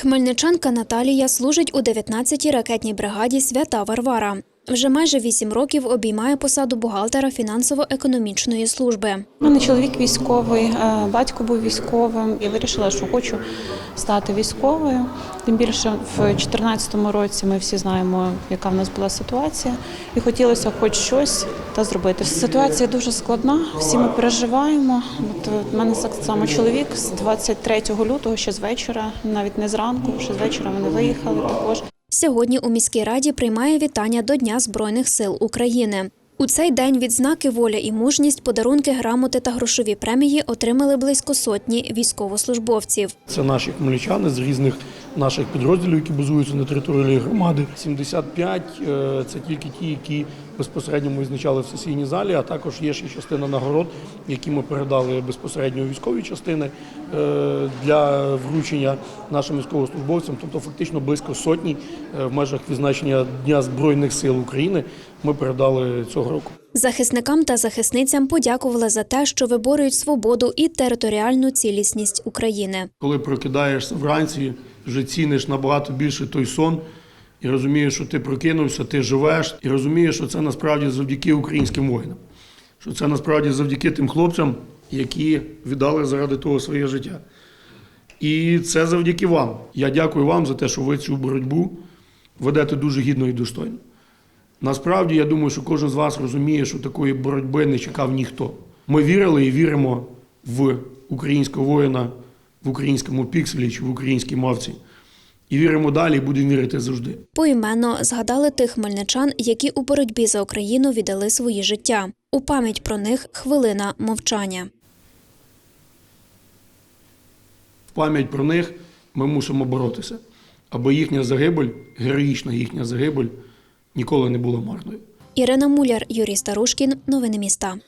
Хмельничанка Наталія служить у 19-й ракетній бригаді Свята Варвара. Вже майже 8 років обіймає посаду бухгалтера фінансово-економічної служби. У мене чоловік військовий, е, батько був військовим. Я вирішила, що хочу стати військовою. Тим більше в 2014 році ми всі знаємо, яка в нас була ситуація, і хотілося хоч щось та зробити. Ситуація дуже складна, всі ми переживаємо. От е, в мене само чоловік з 23 лютого, ще з вечора, навіть не зранку, ще з вечора вони виїхали також. Сьогодні у міській раді приймає вітання до Дня Збройних сил України. У цей день відзнаки воля і мужність, подарунки, грамоти та грошові премії отримали близько сотні військовослужбовців. Це наші хмельничани з різних наших підрозділів, які базуються на території громади. 75 – е, це тільки ті, які безпосередньо ми визначали в сесійній залі, а також є ще частина нагород, які ми передали безпосередньо військові частини е, для вручення нашим військовослужбовцям. Тобто фактично близько сотні е, в межах відзначення Дня Збройних сил України ми передали цього року. Захисникам та захисницям подякували за те, що виборюють свободу і територіальну цілісність України. Коли прокидаєшся вранці, вже ціниш набагато більше той сон і розумієш, що ти прокинувся, ти живеш, і розумієш, що це насправді завдяки українським воїнам, що це насправді завдяки тим хлопцям, які віддали заради того своє життя. І це завдяки вам. Я дякую вам за те, що ви цю боротьбу ведете дуже гідно і достойно. Насправді, я думаю, що кожен з вас розуміє, що такої боротьби не чекав ніхто. Ми вірили і віримо в українського воїна, в українському пікселі чи в українській мавці. І віримо далі, і будемо вірити завжди. Поіменно згадали тих хмельничан, які у боротьбі за Україну віддали свої життя. У пам'ять про них хвилина мовчання. В пам'ять про них ми мусимо боротися, аби їхня загибель, героїчна їхня загибель, ніколи не була марною. Ірина Муляр, Юрій Старушкін. Новини міста.